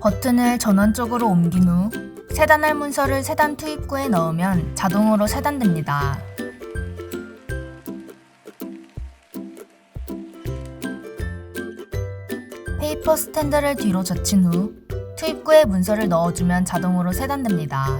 버튼을 전원 쪽으로 옮긴 후 세단할 문서를 세단 투입구에 넣으면 자동으로 세단됩니다. 페이퍼 스탠드를 뒤로 젖힌 후 투입구에 문서를 넣어주면 자동으로 세단됩니다.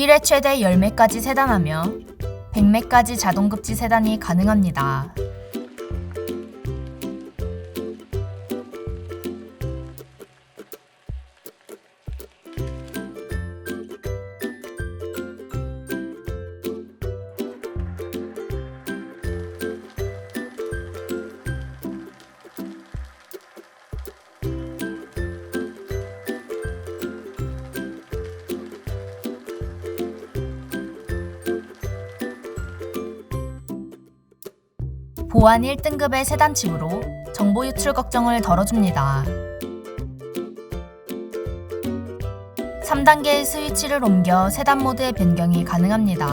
일회 최대 10매까지 세단하며 100매까지 자동급지 세단이 가능합니다. 보안 1등급의 세단칩으로 정보 유출 걱정을 덜어줍니다. 3단계의 스위치를 옮겨 세단 모드의 변경이 가능합니다.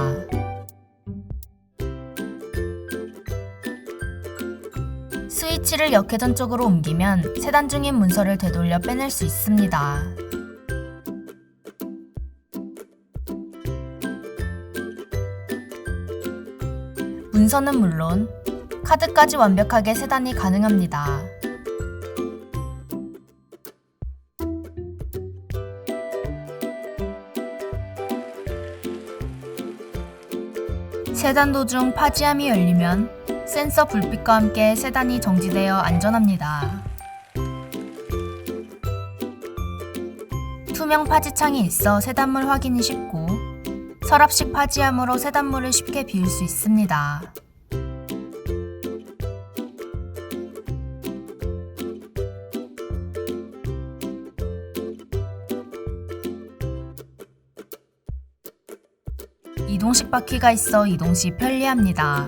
스위치를 역회전 쪽으로 옮기면 세단 중인 문서를 되돌려 빼낼 수 있습니다. 문서는 물론 카드까지 완벽하게 세단이 가능합니다. 세단 도중 파지함이 열리면 센서 불빛과 함께 세단이 정지되어 안전합니다. 투명 파지창이 있어 세단물 확인이 쉽고 서랍식 파지함으로 세단물을 쉽게 비울 수 있습니다. 이동식 바퀴가 있어 이동 시 편리합니다.